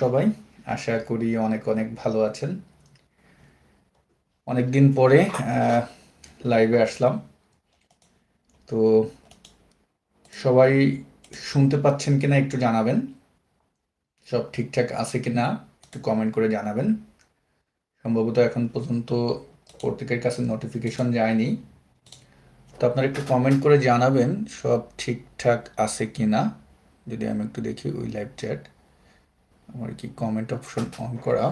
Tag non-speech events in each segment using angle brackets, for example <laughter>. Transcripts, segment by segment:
সবাই, আশা করি অনেক অনেক ভালো আছেন। অনেকদিন পরে লাইভে আসলাম। তো সবাই শুনতে পাচ্ছেন কিনা একটু জানাবেন। সব ঠিকঠাক আছে কিনা একটু কমেন্ট করে জানাবেন। সম্ভবত এখন পর্যন্ত প্রত্যেকের কাছে নোটিফিকেশন যায়নি। তো আপনারা একটু কমেন্ট করে জানাবেন সব ঠিকঠাক আছে কিনা। যদি আমি একটু দেখি ওই লাইভ চ্যাট আমার কি কমেন্ট অপশন অন করা?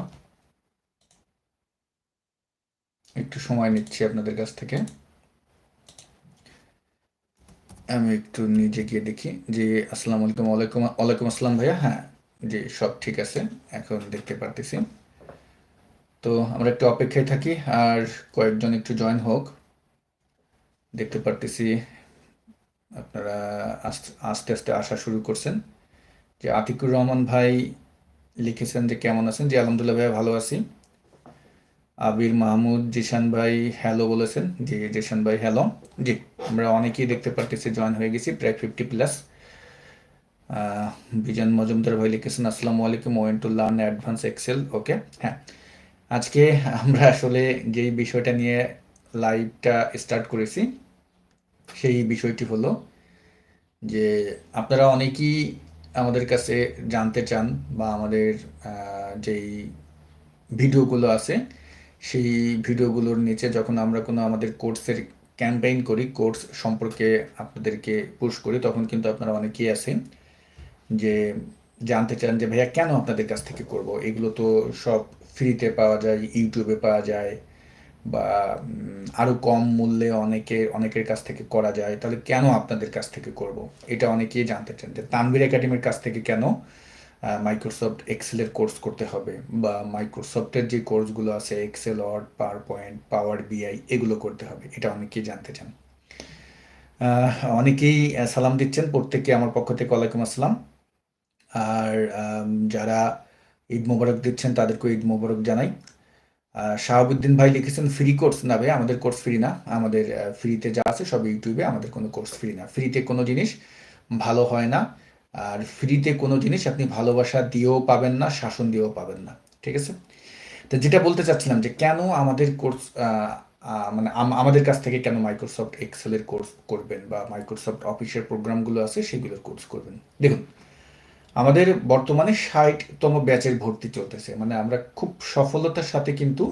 একটু সময় নিচ্ছি আপনাদের কাছ থেকে। আমি একটু নিজে গিয়ে দেখি যে, আসসালামু আলাইকুম, ওয়ালাইকুম ওয়ালাইকুম আসসালাম ভাইয়া। হ্যাঁ যে সব ঠিক আছে, এখন দেখতে পারতেছি। তো আমরা একটু অপেক্ষায় থাকি, আর কয়েকজন একটু জয়েন হোক। দেখতে পারতেছি আপনারা আস্তে আস্তে আসা শুরু করছেন। যে আতিকুর রহমান ভাই লিখেছেন যে কেমন আছেন? যে আলহামদুলিল্লাহ ভাই, ভালো আছি। আবির মাহমুদ, জিশান ভাই, হ্যালো বলেছেন। জি, জিশান ভাই, হ্যালো। জি, আমরা অনেকেই দেখতে পারতেছি, জয়েন হয়ে গেছি, প্রায় ফিফটি প্লাস বিজন মজুমদার ভাই লিখেছেন, আসসালামু আলাইকুম, want to learn advance excel. Okay হ্যাঁ। আজকে আমরা আসলে যেই বিষয়টা নিয়ে লাইভটা স্টার্ট করেছি, সেই বিষয়টি হলো যে আপনারা অনেকেই আমাদের কাছে জানতে চান বা আমাদের যেই ভিডিওগুলো আছে, সেই ভিডিওগুলোর নিচে যখন আমরা কোনো আমাদের কোর্সের ক্যাম্পেইন করি, কোর্স সম্পর্কে আপনাদেরকে পুশ করি, তখন কিন্তু আপনারা অনেকেই আছেন যে জানতে চান যে, ভাইয়া, কেন আপনাদের কাছ থেকে করব? এগুলো তো সব ফ্রিতে পাওয়া যায় ইউটিউবে পাওয়া যায় বা আরও কম মূল্যে অনেকে, অনেকের কাছ থেকে করা যায়, তাহলে কেন আপনাদের কাছ থেকে করব? এটা অনেকেই জানতে চান যে তানবির একাডেমির কাছ থেকে কেন মাইক্রোসফট এক্সেলের কোর্স করতে হবে? বা মাইক্রোসফটের যে কোর্সগুলো আছে Excel Word PowerPoint Power BI এগুলো করতে হবে, এটা অনেকেই জানতে চান। অনেকেই সালাম দিচ্ছেন, প্রত্যেককে আমার পক্ষ থেকে ওয়ালাইকুম আসসালাম। আর যারা ঈদ মোবারক দিচ্ছেন, তাদেরকেও ঈদ মোবারক জানাই। শাহাবুদ্দিন ভাই লিখেছেন ফ্রি কোর্স না ভাই? আমাদের কোর্স ফ্রি না। আমাদের ফ্রিতে যা আছে সব ইউটিউবে আমাদের কোনো কোর্স ফ্রি না। ফ্রিতে কোনো জিনিস ভালো হয় না। আর ফ্রিতে কোনো জিনিস আপনি ভালোবাসা দিয়েও পাবেন না, শাসন দিয়েও পাবেন না। ঠিক আছে? তো যেটা বলতে চাচ্ছিলাম যে কেন আমাদের কোর্স মানে আমাদের কাছ থেকে কেন মাইক্রোসফট এক্সেলের কোর্স করবেন বা মাইক্রোসফট অফিসের প্রোগ্রামগুলো আছে সেগুলোর কোর্স করবেন? দেখুন আমাদের বর্তমানে ষাটতম ব্যাচের ভর্তি চলতেছে। মানে আমরা খুব সফলতার সাথে কিন্তু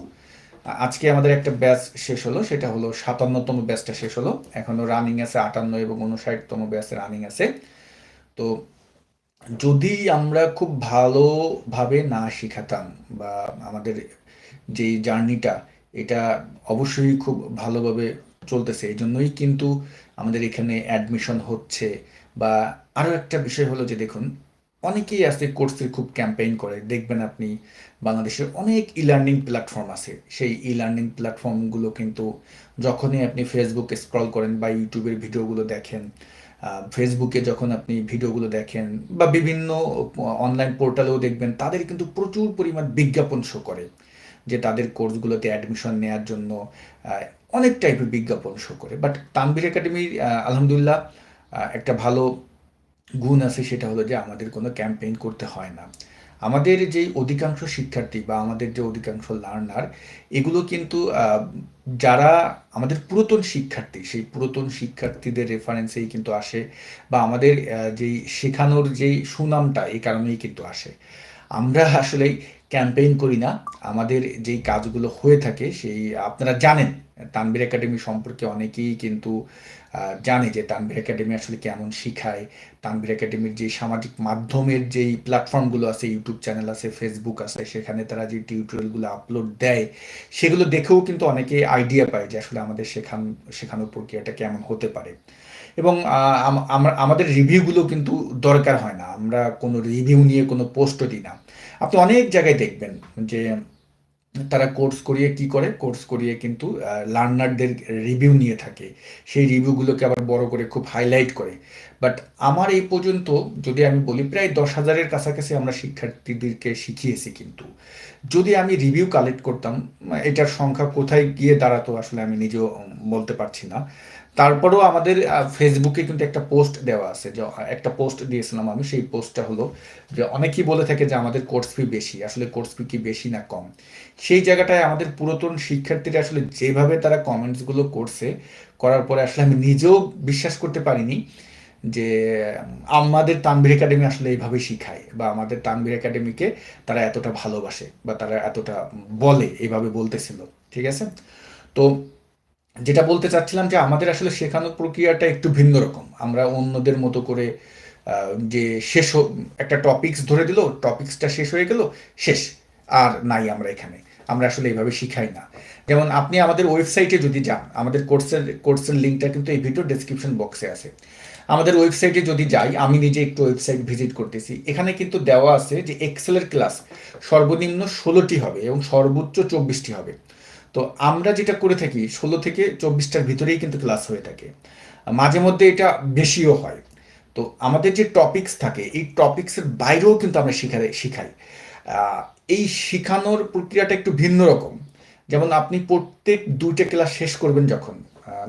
আজকে আমাদের একটা ব্যাচ শেষ হলো, সেটা হলো সাতান্নতম ব্যাচটা শেষ হলো। এখনও রানিং আছে আটান্ন এবং উনষাটতম ব্যাচ রানিং আছে। তো যদি আমরা খুব ভালোভাবে না শিখাতাম বা আমাদের যেই জার্নিটা, এটা অবশ্যই খুব ভালোভাবে চলতেছে। এই জন্যই কিন্তু আমাদের এখানে অ্যাডমিশন হচ্ছে। বা আরও একটা বিষয় হলো যে দেখুন অনেকেই আছে কোর্সের খুব ক্যাম্পেইন করে। দেখবেন আপনি বাংলাদেশের অনেক ই লার্নিং প্ল্যাটফর্ম আছে। সেই ই লার্নিং প্ল্যাটফর্মগুলো কিন্তু যখনই আপনি ফেসবুকে স্ক্রল করেন বা ইউটিউবের ভিডিওগুলো দেখেন ফেসবুকে যখন আপনি ভিডিওগুলো দেখেন বা বিভিন্ন অনলাইন পোর্টালেও দেখবেন, তাদের কিন্তু প্রচুর পরিমাণ বিজ্ঞাপন শো করে যে তাদের কোর্সগুলোতে অ্যাডমিশন নেওয়ার জন্য অনেক টাইপের বিজ্ঞাপন শো করে। বাট তানবির একাডেমির আলহামদুলিল্লাহ একটা ভালো গুণ আছে সেটা হলো যে আমাদের কোনো ক্যাম্পেইন করতে হয় না। আমাদের যে অধিকাংশ শিক্ষার্থী বা আমাদের যে অধিকাংশ লার্নার এগুলো কিন্তু যারা আমাদের পুরাতন শিক্ষার্থী, সেই পুরাতন শিক্ষার্থীদের রেফারেন্সেই কিন্তু আসে বা আমাদের যেই শেখানোর যেই সুনামটা এই কারণেই কিন্তু আসে। আমরা আসলে ক্যাম্পেইন করি না। আমাদের যেই কাজগুলো হয়ে থাকে সেই, আপনারা জানেন তানবির একাডেমি সম্পর্কে অনেকেই কিন্তু জানে যে তানবির একাডেমি আসলে কেমন শিখায়। তানবির একাডেমির যে সামাজিক মাধ্যমের যেই প্ল্যাটফর্মগুলো আছে ইউটিউব চ্যানেল আছে ফেসবুক আছে, সেখানে তারা যে টিউটোরিয়ালগুলো আপলোড দেয়, সেগুলো দেখেও কিন্তু অনেকে আইডিয়া পায় যে আসলে আমাদের শেখান, শেখানোর প্রক্রিয়াটা কেমন হতে পারে। এবং আমরা, আমাদের রিভিউগুলো কিন্তু দরকার হয় না। আমরা কোনো রিভিউ নিয়ে কোনো পোস্টও দিই না। আপনি অনেক জায়গায় দেখবেন যে তারা কোর্স করিয়ে কি করে? কোর্স করিয়ে কিন্তু লার্নারদের রিভিউ নিয়ে থাকে। সেই রিভিউগুলোকে আবার বড় করে খুব হাইলাইট করে। বাট আমার এই পর্যন্ত যদি আমি বলি, প্রায় দশ হাজারের কাছাকাছি আমরা শিক্ষার্থীদেরকে শিখিয়েছি কিন্তু। যদি আমি রিভিউ কালেক্ট করতাম, এটার সংখ্যা কোথায় গিয়ে দাঁড়াতো আসলে আমি নিজেও বলতে পারছি না। তারপরেও আমাদের ফেসবুকে কিন্তু একটা পোস্ট দেওয়া আছে যে, একটা পোস্ট দিয়েছিলাম আমি, সেই পোস্টটা হলো যে, অনেকেই বলে থাকে যে, আমাদের কোর্স ফি বেশি। আসলে কোর্স ফি কি বেশি না কম? সেই জায়গাটায় আমাদের পুরাতন শিক্ষার্থীরা আসলে যেভাবে তারা কমেন্টসগুলো করছে, করার পরে আসলে আমি নিজেও বিশ্বাস করতে পারিনি যে, আমাদের তানবির একাডেমি আসলে এইভাবে শিখায়, বা আমাদের তানবির একাডেমিকে তারা এতটা ভালোবাসে, বা তারা এতটা বলে, এইভাবে বলতেছিল। ঠিক আছে? তো যেটা বলতে চাচ্ছিলাম যে আমাদের আসলে শেখানোর প্রক্রিয়াটা একটু ভিন্ন রকম। আমরা অন্যদের মতো করে যে শেষ একটা টপিক্স ধরে দিল টপিক্সটা শেষ হয়ে গেল, শেষ। আর নাই আমরা এখানে। আমরা আসলে এইভাবে শিখাই না। যেমন আপনি আমাদের ওয়েবসাইটে যদি যান, আমাদের কোর্সের কোর্সের লিঙ্কটা কিন্তু এই ভিডিও ডেসক্রিপশন বক্সে আছে। আমাদের ওয়েবসাইটে যদি যাই, আমি নিজে একটু ওয়েবসাইট ভিজিট করতেছি। এখানে কিন্তু দেওয়া আছে যে এক্সেলের ক্লাস সর্বনিম্ন ষোলোটি হবে এবং সর্বোচ্চ চব্বিশটি হবে। তো আমরা যেটা করে থাকি, ষোলো থেকে চব্বিশটার ভিতরেই কিন্তু ক্লাস হয়ে থাকে। মাঝে মধ্যে এটা বেশিও হয়। তো আমাদের যে টপিক্স থাকে, এই টপিক্সের বাইরেও কিন্তু আমরা শিখাই। শিখাই এই শিখানোর প্রক্রিয়াটা একটু ভিন্ন রকম। যেমন আপনি প্রত্যেক দুইটা ক্লাস শেষ করবেন যখন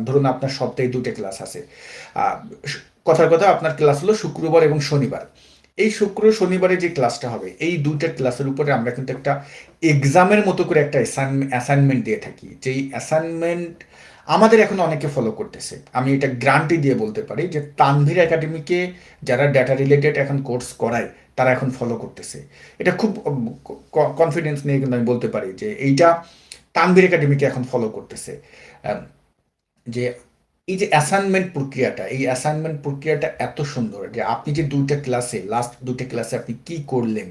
ধরুন আপনার সপ্তাহে দুটো ক্লাস আছে। কথার কথা, আপনার ক্লাস হলো শুক্রবার এবং শনিবার। এই শুক্র শনিবারে যে ক্লাসটা হবে, এই দুইটা ক্লাসের উপরে আমরা কিন্তু একটা এক্সামের মতো করে একটা অ্যাসাইনমেন্ট দিয়ে থাকি। যেই অ্যাসাইনমেন্ট আমাদের এখন অনেকে ফলো করতেছে। আমি এটা গ্রান্টি দিয়ে বলতে পারি যে তানভীর একাডেমিকে যারা ডেটা রিলেটেড এখন কোর্স করায়, তারা এখন ফলো করতেছে। এটা খুব কনফিডেন্স নিয়ে কিন্তু আমি বলতে পারি যে এইটা তানভীর একাডেমিকে এখন ফলো করতেছে। যে এই যে অ্যাসাইনমেন্ট প্রক্রিয়াটা, এই অ্যাসাইনমেন্ট প্রক্রিয়াটা এত সুন্দর যে আপনি যে দুইটা ক্লাসে লাস্ট দুইটা ক্লাসে আপনি কি করলেন,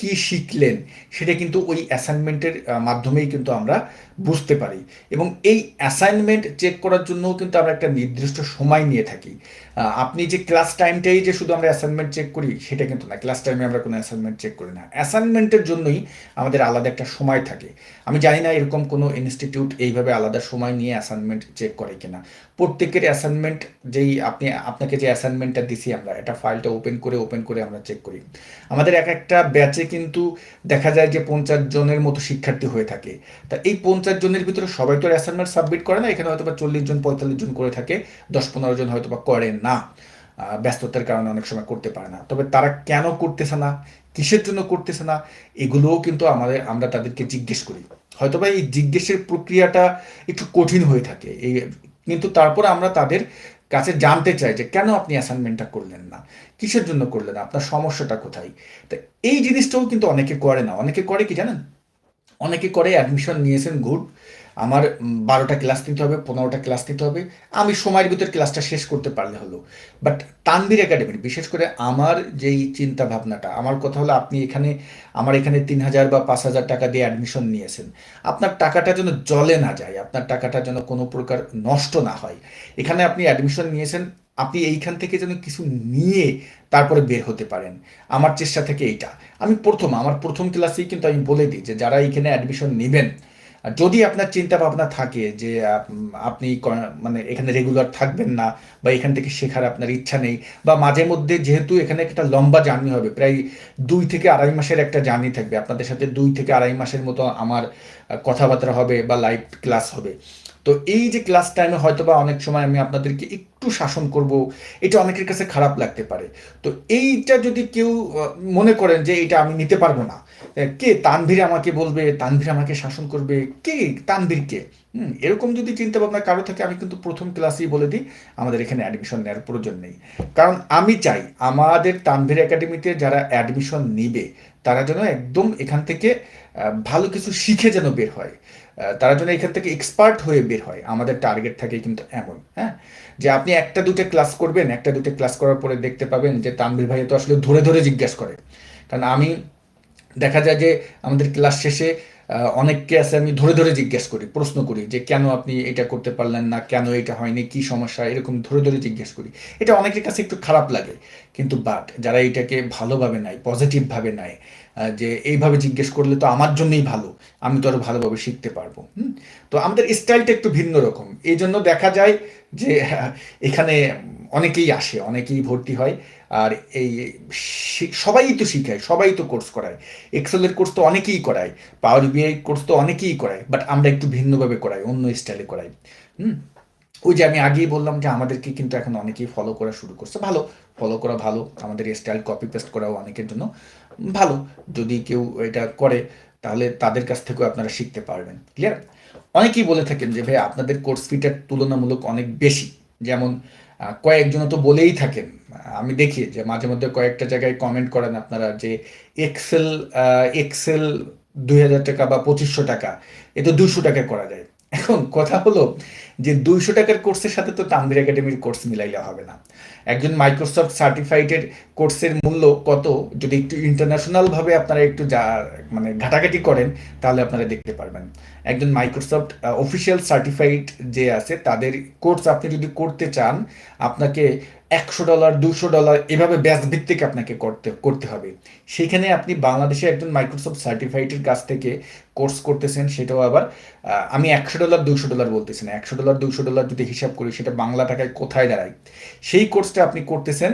কি শিখলেন, সেটা কিন্তু ওই অ্যাসাইনমেন্টের মাধ্যমেই কিন্তু আমরা বুঝতে পারি। এবং এই অ্যাসাইনমেন্ট চেক করার জন্যও কিন্তু আমরা একটা নির্দিষ্ট সময় নিয়ে থাকি। আপনি যে ক্লাস টাইমটাই যে শুধু আমরা অ্যাসাইনমেন্ট চেক করি, সেটা কিন্তু না। ক্লাস টাইমে আমরা কোনো অ্যাসাইনমেন্ট চেক করি না। অ্যাসাইনমেন্টের জন্যই আমাদের আলাদা একটা সময় থাকে। আমি জানি না এরকম কোনো ইনস্টিটিউট এইভাবে আলাদা সময় নিয়ে অ্যাসাইনমেন্ট চেক করে কিনা। প্রত্যেকের অ্যাসাইনমেন্ট যেই আপনি, আপনাকে যে অ্যাসাইনমেন্টটা দিছি আমরা, এটা ফাইলটা ওপেন করে ওপেন করে আমরা চেক করি। আমাদের এক একটা ব্যাচে কিন্তু দেখা যায় যে পঞ্চাশ জনের মতো শিক্ষার্থী হয়ে থাকে। তা এই পঞ্চাশ জনের ভিতরে সবাই তো অ্যাসাইনমেন্ট সাবমিট করে না, এখানে হয়তো বা চল্লিশ জন, পঁয়তাল্লিশ জন করে থাকে, দশ পনেরো জন হয়তো বা করে না। ব্যস্ততার কারণে অনেক সময় করতে পারে না। তবে তারা কেন করতেছে না, কিসের জন্য করতেছে না, এগুলোও কিন্তু আমাদের, আমরা তাদেরকে জিজ্ঞেস করি। হয়তোবা এই জিজ্ঞেসের প্রক্রিয়াটা একটু কঠিন হয়ে থাকে। এই, কিন্তু তারপর আমরা তাদের কাছে জানতে চাই যে কেন আপনি অ্যাসাইনমেন্টটা করলেন না, কিসের জন্য করলেন আপনার সমস্যাটা কোথায়? তা এই জিনিসটাও কিন্তু অনেকে করে না। অনেকে করে কি জানেন? অনেকে করে অ্যাডমিশন নিয়েছেন গুড আমার বারোটা ক্লাস নিতে হবে, পনেরোটা ক্লাস নিতে হবে। আমি সময়ের ভিতর ক্লাসটা শেষ করতে পারলে হলো। বাট তানবির একাডেমির বিশেষ করে আমার যেই চিন্তা ভাবনাটা আমার কথা হলো আপনি এখানে, আমার এখানে তিন হাজার বা পাঁচ হাজার টাকা দিয়ে অ্যাডমিশন নিয়েছেন। আপনার টাকাটা যেন জলে না যায়, আপনার টাকাটা যেন কোনো প্রকার নষ্ট না হয়। এখানে আপনি অ্যাডমিশন নিয়েছেন, আপনি এইখান থেকে যেন কিছু নিয়ে তারপরে বের হতে পারেন। আমার চেষ্টা থেকে এইটা। আমি প্রথম, আমার প্রথম ক্লাসেই কিন্তু আমি বলে দিই যে, যারা এখানে অ্যাডমিশন নেবেন, যদি আপনার চিন্তা ভাবনা থাকে যে আপনি মানে এখানে রেগুলার থাকবেন না বা এখান থেকে শেখার আপনার ইচ্ছা নেই বা মাঝে মধ্যে যেহেতু এখানে একটা লম্বা জার্নি হবে, প্রায় দুই থেকে আড়াই মাসের একটা জার্নি থাকবে, আপনাদের সাথে দুই থেকে আড়াই মাসের মতো আমার কথাবার্তা হবে বা লাইভ ক্লাস হবে। তো এই যে ক্লাস টাইমে হয়তো বা অনেক সময় আমি আপনাদেরকে একটু শাসন করব, এটা অনেকের কাছে খারাপ লাগতে পারে। তো এইটা যদি কেউ মনে করেন যে এটা আমি নিতে পারব না কে তানভীর আমাকে বলবে, তানভীর আমাকে শাসন করবে, কে তানভীর কে? হুম, এরকম যদি চিন্তা ভাবনা কারও থাকে, আমি কিন্তু প্রথম ক্লাসেই বলে দিই, আমাদের এখানে অ্যাডমিশন নেওয়ার প্রয়োজন নেই। কারণ আমি চাই আমাদের তানভীর একাডেমিতে যারা অ্যাডমিশন নিবে, তারা যেন একদম এখান থেকে ভালো কিছু শিখে যেন বের হয়। তারা যেন এখান থেকে এক্সপার্ট হয়ে বের হয়। আমাদের টার্গেট থাকে কিন্তু এমন হ্যাঁ? যে আপনি একটা দুটো ক্লাস করবেন, একটা দুটো ক্লাস করার পরে দেখতে পাবেন যে তানভীর ভাই তো আসলে ধরে ধরে জিজ্ঞাসা করে। কারণ আমি দেখা যায় যে আমাদের ক্লাস শেষে অনেককে আছে আমি ধরে ধরে জিজ্ঞেস করি, প্রশ্ন করি যে কেন আপনি এটা করতে পারলেন না, কেন এটা হয়নি, কি সমস্যা, এরকম ধরে ধরে জিজ্ঞেস করি। এটা অনেকের কাছে একটু খারাপ লাগে, কিন্তু বাট যারা এটাকে ভালোভাবে নেয় পজিটিভভাবে নেয় যে এইভাবে জিজ্ঞেস করলে তো আমার জন্যই ভালো, আমি তো আরও ভালোভাবে শিখতে পারব, হুম? তো আমাদের স্টাইলটা একটু ভিন্ন রকম। এই জন্য দেখা যায় যে, <laughs> এখানে অনেকেই আসে, অনেকেই ভর্তি হয়, আর এই সবাই তো শিখায়, সবাই তো কোর্স করায়। এক্সেলের কোর্স তো অনেকেই করায় পাওয়ার বিআই কোর্স তো অনেকেই করায় বাট আমরা একটু ভিন্নভাবে করাই, অন্য স্টাইলে করাই, হুম? ওই যে আমি আগেই বললাম যে, আমাদেরকে কিন্তু এখন অনেকেই ফলো করা শুরু করছে। ভালো ফলো করা ভালো, আমাদের স্টাইল কপি পেস্ট করাও অনেকের জন্য। ভালো। যদি কেউ এটা করে, তাহলে তাদের কাছ থেকেও আপনারা শিখতে পারবেন। ক্লিয়ার অনেকেই বলে থাকেন যে, ভাই, আপনাদের কোর্স ফিটার তুলনামূলক অনেক বেশি। যেমন কয়েকজন তো বলেই থাকেন। আমি দেখি যে, মাঝে মধ্যে কয়েকটা জায়গায় কমেন্ট করেন আপনারা যে এক্সেল এক্সেল দুই হাজার টাকা বা পঁচিশশো টাকা। এ তো দুশো টাকায় করা যায়। এখন কথা হলো যে দুইশো টাকার কোর্সের সাথে তো তানভীর একাডেমির কোর্স মিলাইলে হবে না। একজন মাইক্রোসফট সার্টিফাইডের কোর্সের মূল্য কত? যদি একটু ইন্টারন্যাশনালভাবে আপনারা একটু যা মানে ঘাটাঘাটি করেন, তাহলে আপনারা দেখতে পারবেন। একজন মাইক্রোসফট অফিসিয়াল সার্টিফাইড যে আছে, তাদের কোর্স আপনি যদি করতে চান, আপনাকে একশো ডলার, দুশো ডলার, এভাবে ব্যাস ভিত্তিক আপনাকে করতে করতে হবে। সেখানে আপনি বাংলাদেশে একজন মাইক্রোসফট সার্টিফাইডের কাছ থেকে কোর্স করতেছেন, সেটাও আবার আমি একশো ডলার, দুশো ডলার বলতেছি না। একশো ডলার, দুশো ডলার যদি হিসাব করি, সেটা বাংলা টাকায় কোথায় দাঁড়ায়? সেই কোর্সটা আপনি করতেছেন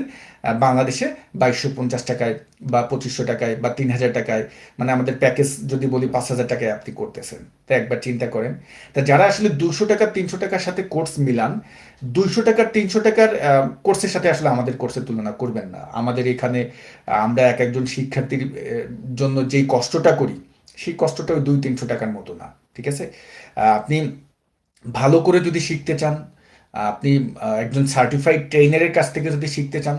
বাংলাদেশে বাইশশো পঞ্চাশ টাকায় বা পঁচিশশো টাকায় বা তিন হাজার টাকায় মানে আমাদের প্যাকেজ যদি বলি পাঁচ হাজার টাকায় আপনি করতেছেন। তা একবার চিন্তা করেন। তা যারা আসলে দুশো টাকা, তিনশো টাকার সাথে কোর্স মিলান দুইশো টাকার, তিনশো টাকার কোর্সের সাথে আসলে আমাদের কোর্সের তুলনা করবেন না। আমাদের এখানে আমরা এক একজন শিক্ষার্থীর জন্য যেই কষ্টটা করি, সেই কষ্টটা ওই দুই তিনশো টাকার মতো না, ঠিক আছে? আপনি ভালো করে যদি শিখতে চান, আপনি একজন সার্টিফাইড ট্রেনারের কাছ থেকে যদি শিখতে চান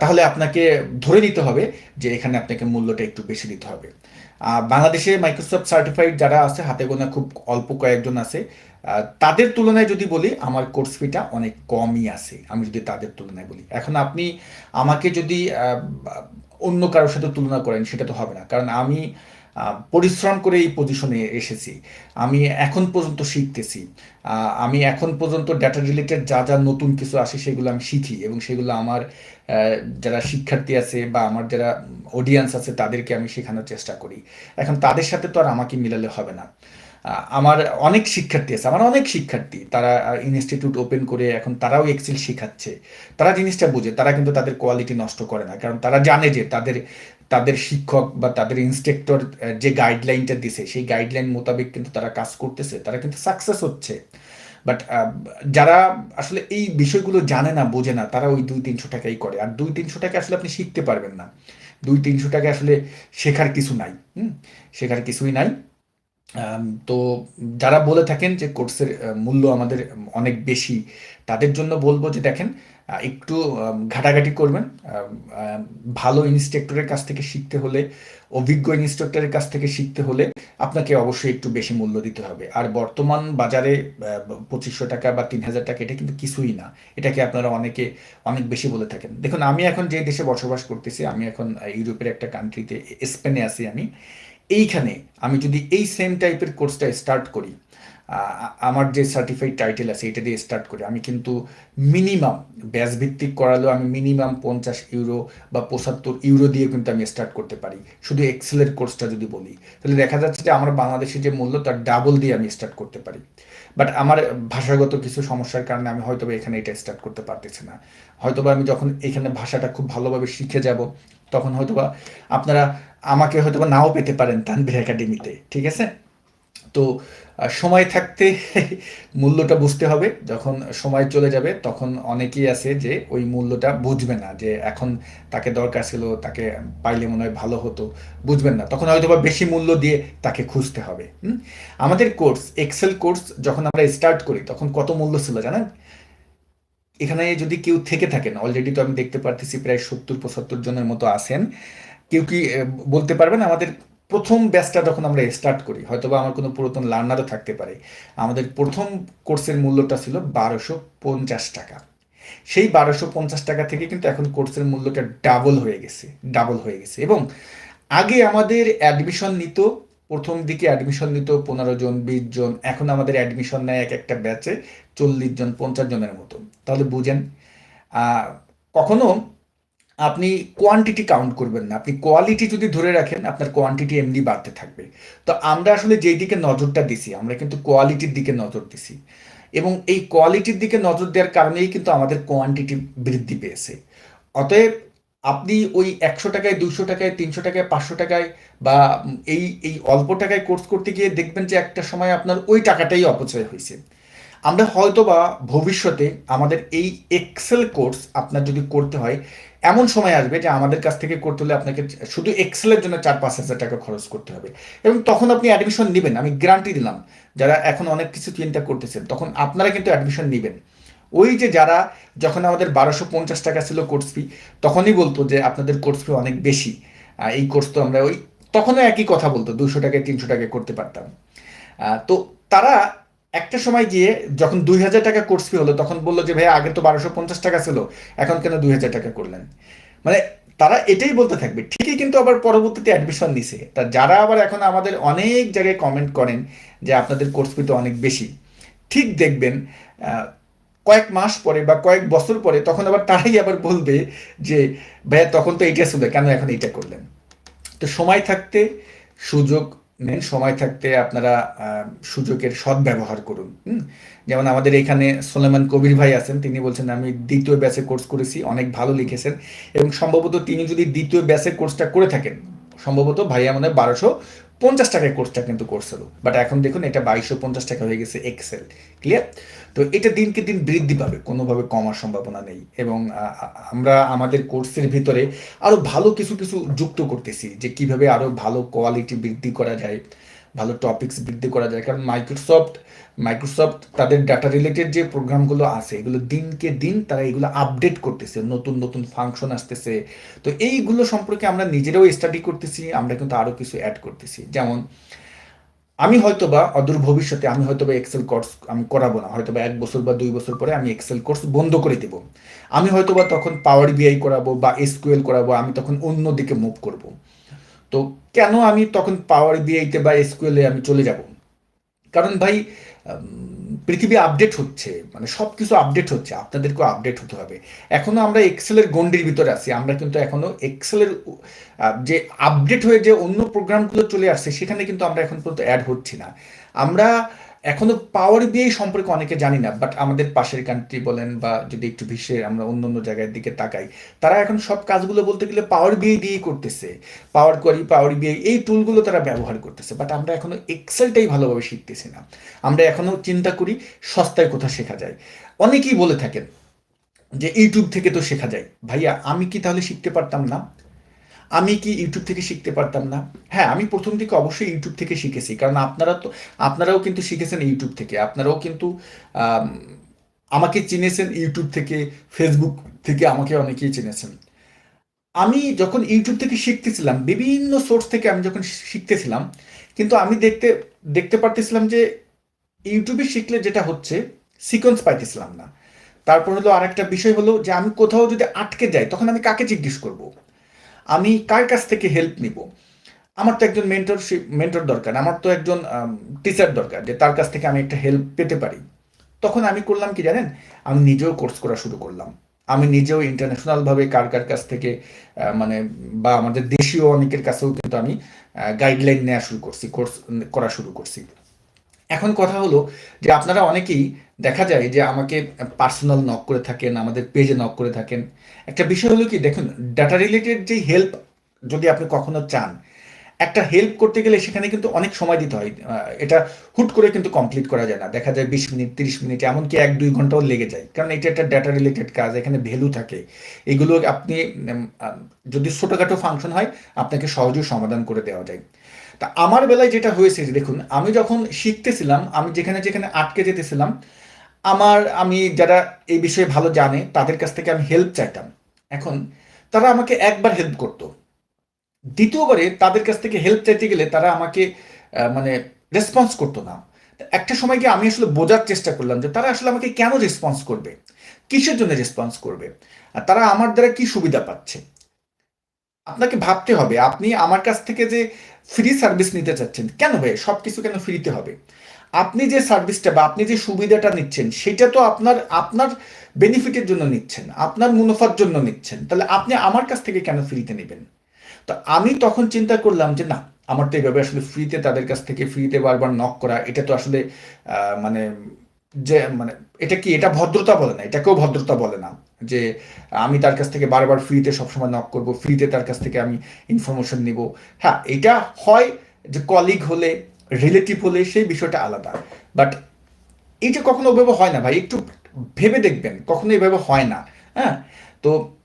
তাহলে আপনাকে ধরে নিতে হবে যে এখানে আপনাকে মূল্যটা একটু বেশি দিতে হবে। বাংলাদেশে মাইক্রোসফট সার্টিফাইড যারা আছে, হাতে গোনা খুব অল্প কয়েকজন আছে তাদের তুলনায় যদি বলি, আমার কোর্স ফিটা অনেক কমই আছে, আমি যদি তাদের তুলনায় বলি। এখন আপনি আমাকে যদি অন্য কারোর সাথে তুলনা করেন, সেটা তো হবে না। কারণ আমি পরিশ্রম করে এই পজিশনে এসেছি। আমি এখন পর্যন্ত শিখতেছি। আমি এখন পর্যন্ত ডেটা রিলেটেড যা যা নতুন কিছু আসে সেগুলো আমি শিখি এবং সেগুলো আমার যারা শিক্ষার্থী আছে বা আমার যারা অডিয়েন্স আছে তাদেরকে আমি শেখানোর চেষ্টা করি। এখন তাদের সাথে তো আর আমাকে মিলালে হবে না। আমার অনেক শিক্ষার্থী আছে, আমার অনেক শিক্ষার্থী। তারা ইনস্টিটিউট ওপেন করে এখন তারাও এক্সেল শেখাচ্ছে। তারা জিনিসটা বুঝে, তারা কিন্তু তাদের কোয়ালিটি নষ্ট করে না। কারণ তারা জানে যে তাদের তাদের শিক্ষক বা তাদের ইনস্ট্রাক্টর যে গাইডলাইনটা দিছে, সেই গাইডলাইন মোতাবেক কিন্তু তারা কাজ করতেছে, তারা কিন্তু সাকসেস হচ্ছে। বাট যারা আসলে এই বিষয়গুলো জানে না, বোঝে না, তারা ওই দুই তিনশো টাকাই করে। আর দুই তিনশো টাকা আসলে আপনি শিখতে পারবেন না। দুই তিনশো টাকা আসলে শেখার কিছু নাই, হুম? শেখার কিছুই নাই। তো যারা বলে থাকেন যে কোর্সের মূল্য আমাদের অনেক বেশি, তাদের জন্য বলব যে দেখেন একটু ঘাটাঘাটি করবেন। ভালো ইনস্ট্রাক্টরের কাছ থেকে শিখতে হলে, অভিজ্ঞ ইনস্ট্রাক্টরের কাছ থেকে শিখতে হলে আপনাকে অবশ্যই একটু বেশি মূল্য দিতে হবে। আর বর্তমান বাজারে পঁচিশশো টাকা বা তিন হাজার টাকা, এটা কিন্তু কিছুই না। এটাকে আপনারা অনেকে অনেক বেশি বলে থাকেন। দেখুন, আমি এখন যে দেশে বসবাস করতেছি, আমি এখন ইউরোপের একটা কান্ট্রিতে স্পেনে আছি আমি। এইখানে আমি যদি এই সেম টাইপের কোর্সটা স্টার্ট করি আমার যে সার্টিফাইড টাইটেল আছে, এটা দিয়ে স্টার্ট করি। আমি কিন্তু মিনিমাম ব্যাস ভিত্তিক করালেও আমি মিনিমাম পঞ্চাশ ইউরো বা পঁচাত্তর ইউরো দিয়ে কিন্তু আমি স্টার্ট করতে পারি। শুধু এক্সেলের কোর্সটা যদি বলি। তাহলে দেখা যাচ্ছে যে আমার বাংলাদেশে যে মূল্য, তার ডাবল দিয়ে আমি স্টার্ট করতে পারি। বাট আমার ভাষাগত কিছু সমস্যার কারণে আমি হয়তো এখানে এটা স্টার্ট করতে পারতেছি না। হয়তোবা আমি যখন এখানে ভাষাটা খুব ভালোভাবে শিখে যাব, তখন হয়তোবা আপনারা আমাকে হয়তোবা নাও পেতে পারেন তানভীর একাডেমিতে ঠিক আছে? তো সময় থাকতে <laughs> মূল্যটা বুঝতে হবে। যখন সময় চলে যাবে, তখন অনেকেই আছে যে ওই মূল্যটা বুঝবে না, যে এখন তাকে দরকার ছিল, তাকে পাইলে মনে হয় ভালো হতো, বুঝবেন না। তখন হয়তো বা বেশি মূল্য দিয়ে তাকে খুঁজতে হবে? আমাদের কোর্স এক্সেল কোর্স যখন আমরা স্টার্ট করি, তখন কত মূল্য ছিল জানেন? এখানে যদি কেউ থেকে থাকেন অলরেডি তো আমি দেখতে পারতেছি প্রায় সত্তর পঁচাত্তর জনের মতো আছেন, কেউ কি বলতে পারবেন আমাদের প্রথম ব্যাচটা যখন আমরা স্টার্ট করি, হয়তোবা আমার কোনো পুরাতন লার্নারও থাকতে পারে, আমাদের প্রথম কোর্সের মূল্যটা ছিল বারোশো পঞ্চাশ টাকা। সেই বারোশো পঞ্চাশ টাকা থেকে কিন্তু এখন কোর্সের মূল্যটা ডাবল হয়ে গেছে ডাবল হয়ে গেছে। এবং আগে আমাদের অ্যাডমিশন নিত, প্রথম দিকে অ্যাডমিশন নিত পনেরো জন, বিশ জন, এখন আমাদের অ্যাডমিশন নেয় এক একটা ব্যাচে চল্লিশ জন, পঞ্চাশ জনের মতো। তাহলে বুঝেন কখনো আপনি কোয়ান্টিটি কাউন্ট করবেন না। আপনি কোয়ালিটি যদি ধরে রাখেন, আপনার কোয়ান্টিটি এমনি বাড়তে থাকবে। তো আমরা আসলে যেই দিকে নজরটা দিছি, আমরা কিন্তু কোয়ালিটির দিকে নজর দিছি। এবং এই কোয়ালিটির দিকে নজর দেওয়ার কারণেই কিন্তু আমাদের কোয়ান্টিটি বৃদ্ধি পেয়েছে। অতএব আপনি ওই একশো টাকায় দুশো টাকায়, তিনশো টাকায়, পাঁচশো টাকায় বা এই এই অল্প টাকায় কোর্স করতে গিয়ে দেখবেন যে একটা সময় আপনার ওই টাকাটাই অপচয় হয়েছে। আমরা হয়তো বা ভবিষ্যতে আমাদের এই এক্সেল কোর্স আপনার যদি করতে হয়, এমন সময় আসবে যে আমাদের কাছ থেকে করতে হলে আপনাকে শুধু এক্সেলের জন্য চার পাঁচ হাজার টাকা খরচ করতে হবে। এবং তখন আপনি অ্যাডমিশন নেবেন, আমি গ্যারান্টি দিলাম, যারা এখন অনেক কিছু চিন্তা করতেছেন, তখন আপনারা কিন্তু অ্যাডমিশন নেবেন। ওই যে যারা যখন আমাদের বারোশো পঞ্চাশ টাকা ছিল কোর্স ফি তখনই বলতো যে আপনাদের কোর্স ফি অনেক বেশি। এই কোর্স তো আমরা ওই, তখনও একই কথা বলতো, দুশো টাকায় তিনশো টাকায় করতে পারতাম। তো তারা একটা সময় গিয়ে যখন দুই হাজার টাকা কোর্স ফি হলো, তখন বলল যে ভাই আগে তো বারোশো পঞ্চাশ টাকা ছিল, এখন কেন দুই হাজার টাকা করলেন? মানে তারা এটাই বলতে থাকবে। ঠিকই কিন্তু আবার পরবর্তীতে অ্যাডমিশন নিছে। তা যারা আবার এখন আমাদের অনেক জায়গায় কমেন্ট করেন যে, আপনাদের কোর্স ফি তো অনেক বেশি। ঠিক দেখবেন কয়েক মাস পরে বা কয়েক বছর পরে তখন আবার তারাই আবার বলবে যে, ভাইয়া, তখন তো এইটা ছিল, কেন এখন এইটা করলেন? তো সময় থাকতে সুযোগ নেন সময় থাকতে আপনারা সুযোগের সদ্ব্যবহার ব্যবহার করুন যেমন আমাদের এখানে সোলেমান কবির ভাই আছেন, তিনি বলছেন, আমি দ্বিতীয় ব্যাচে কোর্স করেছি, অনেক ভালো লিখেছেন। এবং সম্ভবত তিনি যদি দ্বিতীয় ব্যাচে কোর্সটা করে থাকেন, সম্ভবত ভাইয়া মনে বারোশো পঞ্চাশ টাকায় কোর্সটা কিন্তু করছিল বাট এখন দেখুন, এটা বাইশশো পঞ্চাশ টাকা হয়ে গেছে এক্সেল ক্লিয়ার তো এটা দিনকে দিন বৃদ্ধি পাবে, কোনোভাবে কমার সম্ভাবনা নেই। এবং আমরা আমাদের কোর্সের ভিতরে আরও ভালো কিছু কিছু যুক্ত করতেছি যে কীভাবে আরও ভালো কোয়ালিটি বৃদ্ধি করা যায়, ভালো টপিকস বৃদ্ধি করা যায়। কারণ মাইক্রোসফট মাইক্রোসফট তাদের ডাটা রিলেটেড যে প্রোগ্রামগুলো আছে, এগুলো দিনকে দিন তারা এগুলো আপডেট করতেছে, নতুন নতুন ফাংশন আসতেছে। তো এইগুলো সম্পর্কে আমরা নিজেরাও স্টাডি করতেছি, আমরা কিন্তু আরও কিছু অ্যাড করতেছি। যেমন আমি হয়তো বা অদূর ভবিষ্যতে আমি হয়তো বা এক্সেল কোর্স আমি করাবো না হয়তো বা এক বছর বা দুই বছর পরে আমি এক্সেল কোর্স বন্ধ করে দেব। আমি হয়তো বা তখন পাওয়ার বিআই করাবো বা এসকিউএল করাবো, আমি তখন অন্য দিকে মুভ করব। তো কেন আমি তখন পাওয়ার বিআইতে বা এসকিউএলে আমি চলে যাব? কারণ ভাই পৃথিবী আপডেট হচ্ছে মানে সব কিছু আপডেট হচ্ছে, আপনাদেরকেও আপডেট হতে হবে। এখনও আমরা এক্সেলের গণ্ডির ভিতরে আছি, আমরা কিন্তু এখনও এক্সেলের যে আপডেট হয়ে যে অন্য প্রোগ্রামগুলো চলে আসছে, সেখানে কিন্তু আমরা এখন পর্যন্ত অ্যাড হচ্ছি না। আমরা এখনও পাওয়ার বিআই সম্পর্কে অনেকে জানি না বাট আমাদের পাশের কান্ট্রি বলেন বা যদি একটু বিশ্বের আমরা অন্য অন্য জায়গার দিকে তাকাই, তারা এখন সব কাজগুলো বলতে গেলে পাওয়ার বিআই দিয়েই করতেছে। পাওয়ার কোয়ারি পাওয়ার বিআই এই টুলগুলো তারা ব্যবহার করতেছে বাট আমরা এখনও এক্সেলটাই ভালোভাবে শিখতেছি না। আমরা এখনও চিন্তা করি সস্তায় কোথাও শেখা যায়। অনেকেই বলে থাকেন যে ইউটিউব থেকে তো শেখা যায়। ভাইয়া, আমি কি তাহলে শিখতে পারতাম না? আমি কি ইউটিউব থেকে শিখতে পারতাম না? হ্যাঁ আমি প্রথম থেকে অবশ্যই ইউটিউব থেকে শিখেছি। কারণ আপনারা তো, আপনারাও কিন্তু শিখেছেন ইউটিউব থেকে। আপনারাও কিন্তু আমাকে চিনেছেন ইউটিউব থেকে ফেসবুক থেকে আমাকে অনেকেই চিনেছেন। আমি যখন ইউটিউব থেকে শিখতেছিলাম, বিভিন্ন সোর্স থেকে আমি যখন শিখতেছিলাম, কিন্তু আমি দেখতে দেখতে পারতেছিলাম যে ইউটিউবে শিখলে যেটা হচ্ছে সিকোয়েন্স পাইতেছিলাম না। তারপর হলো আরেকটা বিষয় হলো যে আমি কোথাও যদি আটকে যাই, তখন আমি কাকে জিজ্ঞেস করব? আমি কার কাছ থেকে হেল্প নিব? আমার তো একজন মেন্টরশিপ মেন্টর দরকার। আমার তো একজন টিচার দরকার যে তার কাছ থেকে আমি একটা হেল্প পেতে পারি। তখন আমি করলাম কি জানেন? আমি নিজেও কোর্স করা শুরু করলাম। আমি নিজেও ইন্টারন্যাশনালভাবে কার কার কাছ থেকে মানে বা আমাদের দেশীয় অনেকের কাছেও কিন্তু আমি গাইডলাইন নেওয়া শুরু করছি কোর্স করা শুরু করছি। এখন কথা হলো যে আপনারা অনেকেই দেখা যায় যে আমাকে পার্সোনাল নক করে থাকেন, আমাদের পেজে নক করে থাকেন। একটা বিষয় হলো কি, দেখুন ডাটা রিলেটেড যে হেল্প যদি আপনি কখনো চান, একটা হেল্প করতে গেলে সেখানে কিন্তু অনেক সময় দিতে হয়। এটা হুট করে কিন্তু কমপ্লিট করা যায় না। দেখা যায় বিশ মিনিট, তিরিশ মিনিট, এমনকি এক, দুই ঘন্টাও লেগে যায়। কারণ এটা একটা ডাটা রিলেটেড কাজ, এখানে ভ্যালু থাকে। এগুলো আপনি যদি ছোটোখাটো ফাংশন হয়, আপনাকে সহজেই সমাধান করে দেওয়া যায়। তা আমার বেলায় যেটা হয়েছে দেখুন, আমি যখন শিখতেছিলাম, আমি যেখানে যেখানে আটকে যেতেছিলাম আমার, আমি যারা এই বিষয়ে ভালো জানে, তাদের কাছ থেকে আমি হেল্প চাইতাম। এখন তারা আমাকে একবার হেল্প করতো। দ্বিতীয়বারে তাদের কাছ থেকে হেল্প চাইতে গেলে তারা আমাকে মানে রেসপন্স করতো না। একটা সময় গিয়ে আমি আসলে বোঝার চেষ্টা করলাম যে তারা আসলে আমাকে কেন রেসপন্স করবে? কিসের জন্য রেসপন্স করবে? আর তারা আমার দ্বারা কি সুবিধা পাচ্ছে? আপনাকে ভাবতে হবে, আপনি আমার কাছ থেকে যে ফ্রি সার্ভিস নিতে চাচ্ছেন, কেন ভাই? সব কিছু কেন ফ্রিতে হবে? আপনি যে সার্ভিসটা বা আপনি যে সুবিধাটা নিচ্ছেন, সেটা তো আপনার আপনার বেনিফিটের জন্য নিচ্ছেন, আপনার মুনাফার জন্য নিচ্ছেন। তাহলে আপনি আমার কাছ থেকে কেন ফ্রিতে নেবেন? তো আমি তখন চিন্তা করলাম যে না, আমার তো এইভাবে আসলে ফ্রিতে তাদের কাছ থেকে ফ্রিতে বারবার নক করা, এটা তো আসলে মানে যে মানে এটা কি, এটা ভদ্রতা বলে না, এটাকেও ভদ্রতা বলে না। যে আমি তার কাছ থেকে বারবার ফ্রিতে সবসময় নক করব ফ্রিতে তার কাছ থেকে আমি ইনফরমেশন নিব। হ্যাঁ এটা হয় যে কলিগ হলে রিলেটিভ হলে সেই বিষয়টা আলাদা। বাট এইটা কখনো ওইভাবে হয় না ভাই, একটু ভেবে দেখবেন, কখনো এইভাবে হয় না হ্যাঁ? তো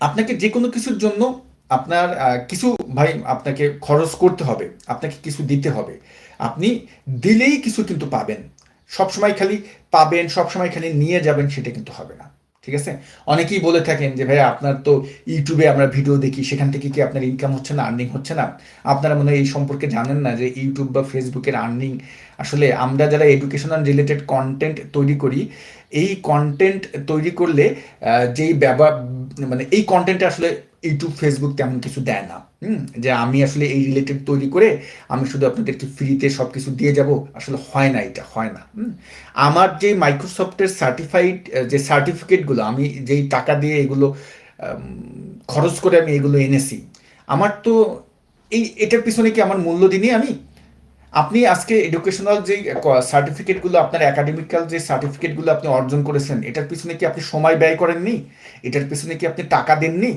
আপনাকে যে কোনো কিছুর জন্য আপনার কিছু ভাই আপনাকে খরচ করতে হবে, আপনাকে কিছু দিতে হবে। আপনি দিলেই কিছু কিন্তু পাবেন। সবসময় খালি পাবেন, সবসময় খালি নিয়ে যাবেন, সেটা কিন্তু হবে না। ঠিক আছে? অনেকেই বলে থাকেন যে, ভাইয়া, আপনার তো ইউটিউবে আমরা ভিডিও দেখি, সেখান থেকে কি আপনার ইনকাম হচ্ছে না আর্নিং হচ্ছে না? আপনারা মনে এই সম্পর্কে জানেন না যে, ইউটিউব বা ফেসবুকের আর্নিং আসলে আমরা যারা এডুকেশনাল রিলেটেড কন্টেন্ট তৈরি করি, এই কন্টেন্ট তৈরি করলে যেই ব্যবহার মানে এই কন্টেন্টে আসলে ইউটিউব ফেসবুক তেমন কিছু দেয় না। হুম? যে আমি আসলে এই রিলেটেড তৈরি করে আমি শুধু আপনাদেরকে ফ্রিতে সব কিছু দিয়ে যাব, আসলে হয় না এটা, হয় না। আমার যে মাইক্রোসফটের সার্টিফাইড যে সার্টিফিকেটগুলো আমি যেই টাকা দিয়ে এগুলো খরচ করে আমি এগুলো এনেছি, আমার তো এই, এটার পিছনে কি আমার মূল্য দিনই আমি? আপনি আজকে এডুকেশনাল যে সার্টিফিকেটগুলো আপনার একাডেমিক্যাল যে সার্টিফিকেটগুলো আপনি অর্জন করেছেন, এটার পিছনে কি আপনি সময় ব্যয় করেননি? এটার পিছনে কি আপনি টাকা দেননি?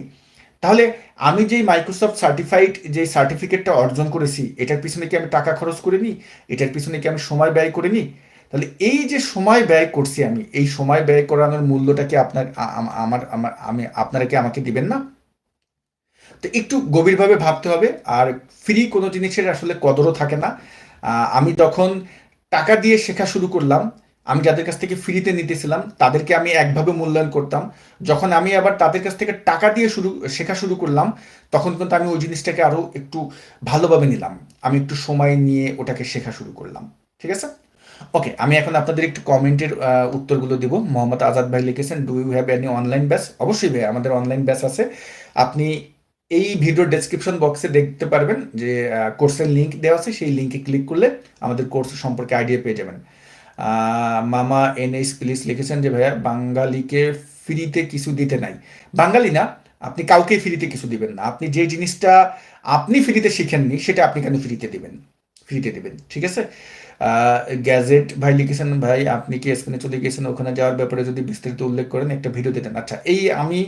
তাহলে আমি যেই মাইক্রোসফট সার্টিফাইড যে সার্টিফিকেটটা অর্জন করেছি, এটার পিছনে কি আমি টাকা খরচ করে নিই এটার পিছনে কি আমি সময় ব্যয় করে নিই তাহলে এই যে সময় ব্যয় করছি আমি, এই সময় ব্যয় করানোর মূল্যটা কি আপনার আমার আমার, আমি, আপনারা কি আমাকে দিবেন না? তো একটু গভীরভাবে ভাবতে হবে, আর ফ্রি কোনো জিনিসের আসলে কদরও থাকে না। আমি তখন টাকা দিয়ে শেখা শুরু করলাম আমি যাদের কাছ থেকে ফ্রিতে নিতেছিলাম, তাদেরকে আমি একভাবে মূল্যায়ন করতাম। যখন আমি আবার তাদের কাছ থেকে টাকা দিয়ে শুরু, শেখা শুরু করলাম, তখন কিন্তু আমি ওই জিনিসটাকে আরও একটু ভালোভাবে নিলাম। আমি একটু সময় নিয়ে ওটাকে শেখা শুরু করলাম। ঠিক আছে? ওকে আমি এখন আপনাদের একটু কমেন্টের উত্তরগুলো দিব। মোহাম্মদ আজাদ ভাই লিখেছেন do you have any online batch অবশ্যই ভাই, আমাদের অনলাইন ব্যাচ আছে। আপনি এই ভিডিও ডেসক্রিপশন বক্সে দেখতে পারবেন যে কোর্সের লিঙ্ক দেওয়া আছে। সেই লিঙ্কে ক্লিক করলে আমাদের কোর্স সম্পর্কে আইডিয়া পেয়ে যাবেন। আহ, এন এনএস প্লিজ লিখেছেন যে ভাইয়া বাঙালিকে ফ্রিতে কিছু দিতে নাই। বাঙালি না আপনি কাউকে ফ্রিতে কিছু দিবেন না। আপনি যে জিনিসটা আপনি ফ্রিতে শিখেননি সেটা আপনি কেন ফ্রিতে দিবেন? ফ্রিতে দিবেন ঠিক আছে? গ্যাজেট ভাই লিখেছেন ভাই আপনি কি স্পেনে চলে গিয়েছেন? ওখানে যাওয়ার ব্যাপারে যদি বিস্তারিত উল্লেখ করেন একটা ভিডিও দিতেন। আচ্ছা এই আমি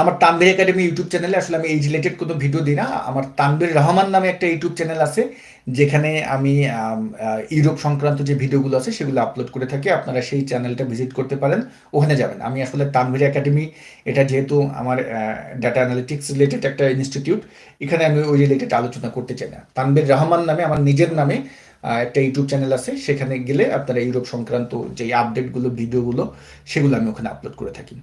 আমার তানভীর একাডেমি ইউটিউব চ্যানেলে আসলে আমি এই রিলেটেড কোনো ভিডিও দিই না। আমার তানভীর রহমান নামে একটা ইউটিউব চ্যানেল আছে, যেখানে আমি ইউরোপ সংক্রান্ত যে ভিডিওগুলো আছে সেগুলো আপলোড করে থাকি। আপনারা সেই চ্যানেলটা ভিজিট করতে পারেন, ওখানে যাবেন। আমি আসলে তানভীর একাডেমি, এটা যেহেতু আমার ডাটা অ্যানালিটিক্স রিলেটেড একটা ইনস্টিটিউট এখানে আমি ওই রিলেটেড আলোচনা করতে চাই না। তানভীর রহমান নামে, আমার নিজের নামে একটা ইউটিউব চ্যানেল আছে। সেখানে গেলে আপনারা ইউরোপ সংক্রান্ত যে আপডেটগুলো ভিডিওগুলো সেগুলো আমি ওখানে আপলোড করে থাকি।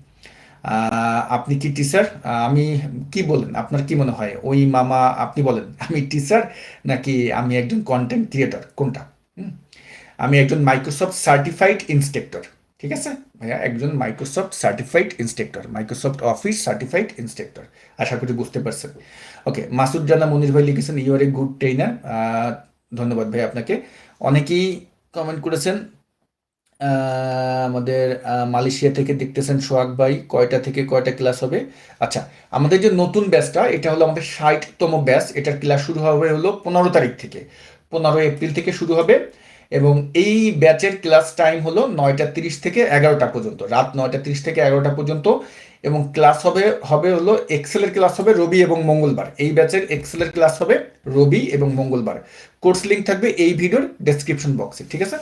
আপনি কি টিচার আমি কি বলেন? আপনার কি মনে হয়? ওই মামা আপনি বলেন, আমি টিচার নাকি আমি একজন কন্টেন্ট ক্রিয়েটর কোনটা? আমি একজন মাইক্রোসফট সার্টিফাইড ইনস্ট্রাক্টর ঠিক আছে? ভাইয়া, একজন Microsoft certified instructor Microsoft office certified instructor আশা করি বুঝতে পারছেন। ওকে মাসুদ জানা মনির ভাই লিখেছেন you are a good trainer ধন্যবাদ ভাই আপনাকে। অনেকেই কমেন্ট করেছেন আমাদের মালয়েশিয়া থেকে দেখতেছেন সোহাগ ভাই, কয়টা থেকে কয়টা ক্লাস হবে? আচ্ছা আমাদের যে নতুন ব্যাচটা এটা হলো আমাদের ষাটতম ব্যাচ এটার ক্লাস শুরু হবে হলো পনেরো তারিখ থেকে। পনেরো এপ্রিল থেকে শুরু হবে এবং এই ব্যাচের ক্লাস টাইম হলো নয়টা তিরিশ থেকে এগারোটা পর্যন্ত, রাত নয়টা তিরিশ থেকে এগারোটা পর্যন্ত এবং ক্লাস হবে হবে হলো এক্সেলের ক্লাস হবে রবি এবং মঙ্গলবার। এই ব্যাচের এক্সেলের ক্লাস হবে রবি এবং মঙ্গলবার। কোর্স লিঙ্ক থাকবে এই ভিডিওর ডেসক্রিপশন বক্সে ঠিক আছে?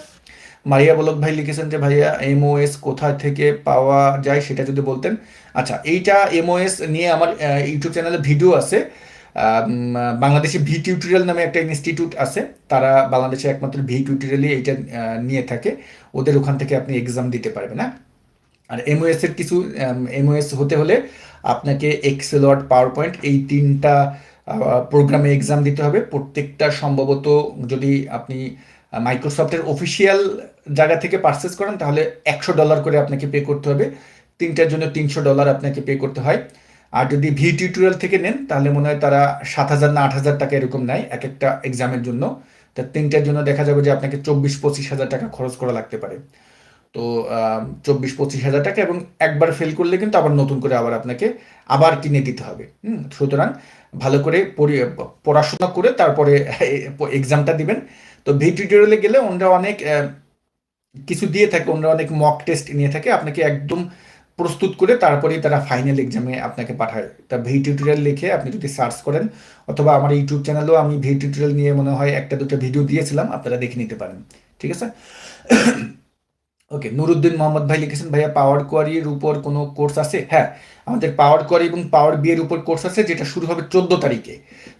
মারিয়া বলক ভাই লিখেছেন যে, ভাইয়া এমওএস কোথা থেকে পাওয়া যায় সেটা যদি বলতেন। আচ্ছা এইটা এমওএস নিয়ে আমার ইউটিউব চ্যানেলে ভিডিও আছে। বাংলাদেশে ভি টিউটোরিয়াল নামে একটা ইনস্টিটিউট আছে। তারা বাংলাদেশে একমাত্র ভি টিউটোরিয়ালই এইটা নিয়ে থাকে। ওদের ওখান থেকে আপনি এক্সাম দিতে পারবেন হ্যাঁ? আর এমওএস এর কিছু এমওএস হতে হলে আপনাকে এক্সেল ওয়ার্ড পাওয়ার পয়েন্ট এই তিনটা প্রোগ্রামে এক্সাম দিতে হবে। প্রত্যেকটা সম্ভবত যদি আপনি মাইক্রোসফটের অফিসিয়াল জায়গা থেকে পারচেস করেন, তাহলে একশো ডলার করে আপনাকে পে করতে হবে। তিনটার জন্য তিনশো ডলার আপনাকে পে করতে হয়। আর যদি ভি টিউটোরিয়াল থেকে নেন, তাহলে মনে হয় তারা সাত হাজার না আট হাজার টাকা এরকম নেয় এক একটা এক্সামের জন্য। তা তিনটার জন্য দেখা যাবে যে আপনাকে চব্বিশ পঁচিশ হাজার টাকা খরচ করা লাগতে পারে। তো চব্বিশ পঁচিশ হাজার টাকা এবং একবার ফেল করলে কিন্তু আবার নতুন করে আবার আপনাকে আবার কিনে দিতে হবে। হুম, সুতরাং ভালো করে পড়ি- পড়াশোনা করে তারপরে <laughs> এক্সামটা দিবেন। তো ভি টিউটোরিয়ালে গেলে ওনারা অনেক কিছু দিয়ে থাকে ওনারা অনেক মক টেস্ট নিয়ে থাকে, আপনাকে একদম প্রস্তুত করে তারপরেই তারা ফাইনাল এক্সামে আপনাকে পাঠায়। তা ভি টিউটোরিয়াল লিখে আপনি যদি সার্চ করেন, অথবা আমার ইউটিউব চ্যানেলেও আমি ভি টিউটোরিয়াল নিয়ে মনে হয় একটা দুটো ভিডিও দিয়েছিলাম, আপনারা দেখে নিতে পারেন। ঠিক আছে? <coughs> ওকে নুরুদ্দিন মোহাম্মদ ভাই লিখেছেন, ভাইয়া পাওয়ার কোয়ারির উপর কোনো কোর্স আছে? হ্যাঁ আমাদের পাওয়ার কোয়ারি এবং পাওয়ার বিয়ের উপর কোর্স আছে, যেটা শুরু হবে চোদ্দ তারিখে।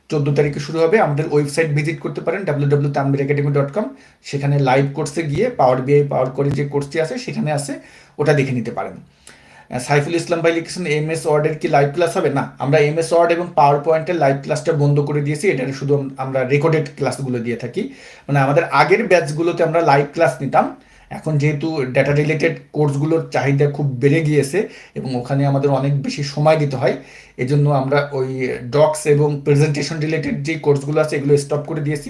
চোদ্দ তারিখে শুরু হবে। আমাদের ওয়েবসাইট ভিজিট করতে পারেন W W Tanvir academy dot com সেখানে লাইভ কোর্সে গিয়ে পাওয়ার বিআই পাওয়ার কোয়ারি যে কোর্সটি আছে, সেখানে আছে ওটা দেখে নিতে পারেন। সাইফুল ইসলাম ভাই লিখেছেন এম এস ওয়ার্ডের কি লাইভ ক্লাস হবে? না, আমরা এম এস ওয়ার্ড এবং পাওয়ার পয়েন্টের লাইভ ক্লাসটা বন্ধ করে দিয়েছি। এটা শুধু আমরা রেকর্ডেড ক্লাসগুলো দিয়ে থাকি। মানে আমাদের আগের ব্যাচগুলোতে আমরা লাইভ ক্লাস নিতাম। এখন যেহেতু ডেটা রিলেটেড কোর্সগুলোর চাহিদা খুব বেড়ে গিয়েছে এবং ওখানে আমাদের অনেক বেশি সময় দিতে হয়, এজন্য আমরা ওই ডক্স এবং প্রেজেন্টেশন রিলেটেড যে কোর্সগুলো আছে এগুলো স্টপ করে দিয়েছি।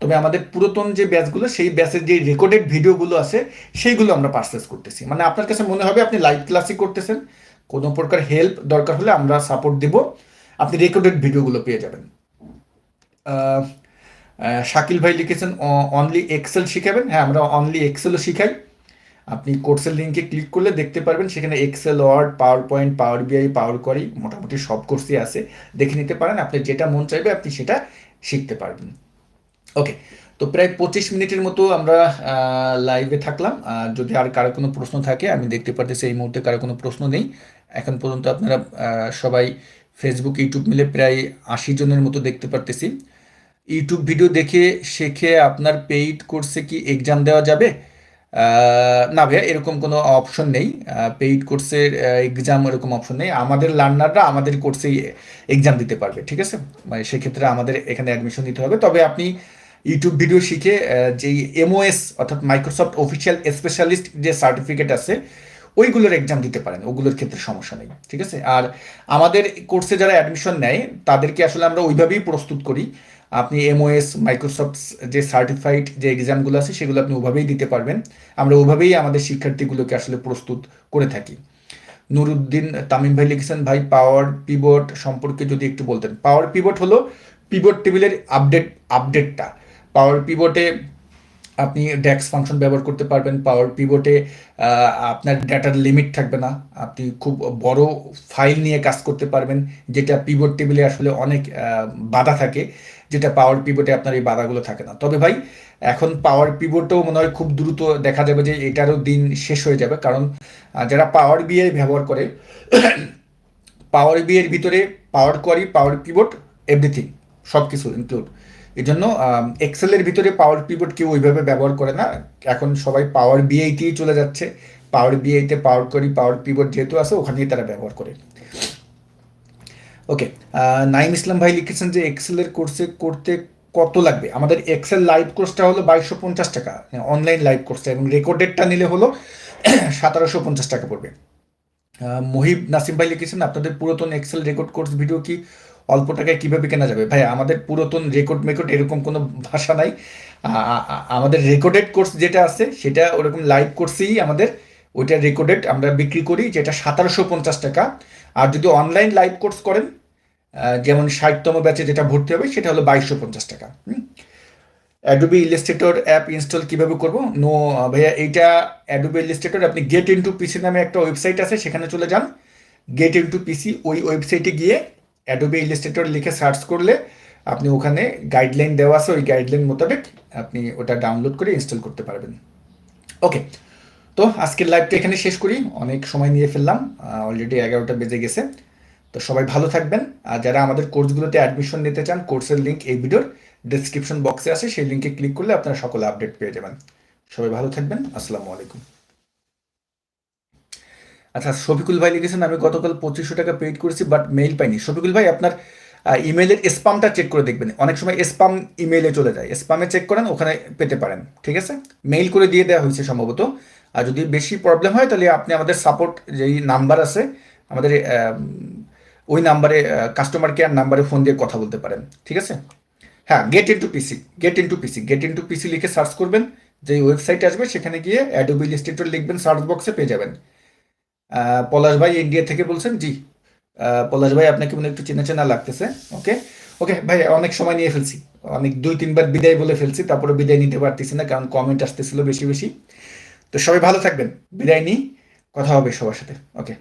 তবে আমাদের পুরাতন যে ব্যাচগুলো সেই ব্যাচের যে রেকর্ডেড ভিডিওগুলো আছে, সেইগুলো আমরা পারচেস করতেছি। মানে আপনার কাছে মনে হবে আপনি লাইভ ক্লাসই করতেছেন, কোনো প্রকার হেল্প দরকার হলে আমরা সাপোর্ট দেব, আপনি রেকর্ডেড ভিডিওগুলো পেয়ে যাবেন। শাকিল ভাই লিখেছেন অনলি এক্সেল শিখাবেন। হ্যাঁ আমরা অনলি এক্সেলও শিখাই। আপনি কোর্সের লিঙ্কে ক্লিক করলে দেখতে পারবেন, সেখানে Excel Word PowerPoint Power BI Power Query মোটামুটি সব কোর্সই আছে। দেখে নিতে পারেন, আপনি যেটা মন চাইবে, আপনি সেটা শিখতে পারবেন। ওকে তো প্রায় পঁচিশ মিনিটের মতো আমরা লাইভে থাকলাম। আর যদি আর কারও কোনো প্রশ্ন থাকে, আমি দেখতে পারতেছি এই মুহূর্তে কারও কোনো প্রশ্ন নেই। এখন পর্যন্ত আপনারা সবাই ফেসবুক ইউটিউব মিলে প্রায় আশি জনের মতো দেখতে পারতেছি। ইউটিউব ভিডিও দেখে শেখে আপনার পেইড কোর্সে কি এক্সাম দেওয়া যাবে? না ভাইয়া, এরকম কোনো অপশন নেই। পেইড কোর্সের এক্সাম এরকম অপশন নেই। আমাদের লার্নাররা আমাদের কোর্সেই এক্সাম দিতে পারবে, ঠিক আছে? মানে সেক্ষেত্রে আমাদের এখানে অ্যাডমিশন নিতে হবে। তবে আপনি ইউটিউব ভিডিও শিখে যেই এমওএস অর্থাৎ মাইক্রোসফট অফিসিয়াল স্পেশালিস্ট যে সার্টিফিকেট আছে, ওইগুলোর এক্সাম দিতে পারেন। ওগুলোর ক্ষেত্রে সমস্যা নেই, ঠিক আছে? আর আমাদের কোর্সে যারা অ্যাডমিশন নেয়, তাদেরকে আসলে আমরা ওইভাবেই প্রস্তুত করি। আপনি এমওএস মাইক্রোসফট যে সার্টিফাইড যে এক্সামগুলো আছে, সেগুলো আপনি ওভাবেই দিতে পারবেন। আমরা ওভাবেই আমাদের শিক্ষার্থীগুলোকে আসলে প্রস্তুত করে থাকি। নুরুদ্দিন তামিম ভাই লিখেছেন, ভাই পাওয়ার পিভট সম্পর্কে যদি একটু বলতেন। পাওয়ার পিভট হলো পিভট টেবিলের আপডেট আপডেটটা পাওয়ার পিভটে আপনি ডেক্স ফাংশন ব্যবহার করতে পারবেন পাওয়ার পিভটে আপনার ডাটার লিমিট থাকবে না। আপনি খুব বড় ফাইল নিয়ে কাজ করতে পারবেন, যেটা পিভট টেবিলে আসলে অনেক বাধা থাকে, যেটা পাওয়ার পিভটে আপনার এই বাধাগুলো থাকে না। তবে ভাই, এখন পাওয়ার পিভটও মনে হয় খুব দ্রুত দেখা যাবে যে এটারও দিন শেষ হয়ে যাবে। কারণ যারা পাওয়ার বিআই ব্যবহার করে <coughs> পাওয়ার বিএর ভিতরে Power Query Power Pivot everything সব কিছু ইনক্লুড এই জন্য এক্সেলের ভিতরে পাওয়ার পিভট কেউ ওইভাবে ব্যবহার করে না। এখন সবাই পাওয়ার বিআইতেই চলে যাচ্ছে। পাওয়ার বিআইতে পাওয়ার করি পাওয়ার পিভট যেহেতু আছে, ওখানেই তারা ব্যবহার করে। ওকে নাইম ইসলাম ভাই লিখেছেন যে এক্সেলের কোর্সে করতে কত লাগবে? আমাদের এক্সেল লাইভ কোর্সটা হলো বাইশশো পঞ্চাশ টাকা। অনলাইন লাইভ কোর্সটা এবং রেকর্ডেডটা নিলে হলো <clears throat> সতেরোশো পঞ্চাশ টাকা পড়বে। মহিব নাসিম ভাই লিখেছেন, আপনাদের পুরাতন এক্সেল রেকর্ড কোর্স ভিডিও কি? অল্প টাকায় কীভাবে কেনা যাবে? ভাই আমাদের পুরাতন রেকর্ড মেকর্ড এরকম কোনো ভাষা নাই। আমাদের রেকর্ডেড কোর্স যেটা আছে, সেটা ওরকম লাইভ কোর্সেই আমাদের ওইটা রেকর্ডেড আমরা বিক্রি করি, যেটা সতেরোশো পঞ্চাশ টাকা। আর যদি অনলাইন লাইভ কোর্স করেন যেমন ষাটতম ব্যাচে যেটা ভর্তি হবে, সেটা হলো বাইশশো পঞ্চাশ টাকা। অ্যাডোবি ইলাস্ট্রেটর অ্যাপ ইনস্টল কীভাবে করব? নো ভাইয়া, এইটা অ্যাডোবি ইলাস্ট্রেটর আপনি গেট ইনটু পিসি নামে একটা ওয়েবসাইট আছে, সেখানে চলে যান। গেট ইনটু পিসি ওই ওয়েবসাইটে গিয়ে অ্যাডোবি ইলাস্ট্রেটর লিখে সার্চ করলে আপনি ওখানে গাইডলাইন দেওয়া আছে, ওই গাইডলাইন মোতাবেক আপনি ওটা ডাউনলোড করে ইনস্টল করতে পারবেন। ওকে তো আজকের লাইভটা এখানে শেষ করি। অনেক সময় নিয়ে ফেললাম অলরেডি এগারোটা বেজে গেছে। তো সবাই ভালো থাকবেন। আর যারা আমাদের কোর্সগুলোতে অ্যাডমিশন নিতে চান কোর্সের লিঙ্ক এই ভিডিওর ডেসক্রিপশন বক্সে আছে। সেই লিঙ্কে ক্লিক করলে আপনারা সকলে আপডেট পেয়ে যাবেন। সবাই ভালো থাকবেন। আসসালামু আলাইকুম। আচ্ছা শফিকুল ভাই লিখেছেন, আমি গতকাল পঁচিশশো টাকা পেইড করেছি বাট মেইল পাইনি। শফিকুল ভাই, আপনার ইমেলের স্পামটা চেক করে দেখবেন। অনেক সময় স্পাম ইমেলে চলে যায়। স্পামে চেক করেন, ওখানে পেতে পারেন, ঠিক আছে? মেইল করে দিয়ে দেওয়া হয়েছে সম্ভবত। আর যদি বেশি প্রবলেম হয়, তাহলে আপনি আমাদের সাপোর্ট যেই নাম্বার আছে, আমাদের ওই নাম্বারে কাস্টমার কেয়ার নাম্বারে ফোন দিয়ে কথা বলতে পারেন, ঠিক আছে? হ্যাঁ get into PC get into PC get into PC লিখে সার্চ করবেন। যে ওয়েবসাইট আসবে, সেখানে গিয়ে অ্যাডোবি ইলাস্ট্রেটর লিখবেন সার্চ বক্সে পেয়ে যাবেন। পলাশ ভাই ইন্ডিয়া থেকে বলছেন, জি পলাশ ভাই আপনাকে মনে একটু চেনা চেনা লাগতেছে, ওকে? ওকে, ভাই, অনেক সময় নিয়ে ফেলছি, অনেক দুই, তিনবার বিদায় বলে ফেলছি, তারপরে বিদায় নিতে পারতেছি না, কারণ কমেন্ট আসতেছিল বেশি বেশি। তো সবাই ভালো থাকবেন, বিদায় নিই, কথা হবে সবার সাথে, ওকে?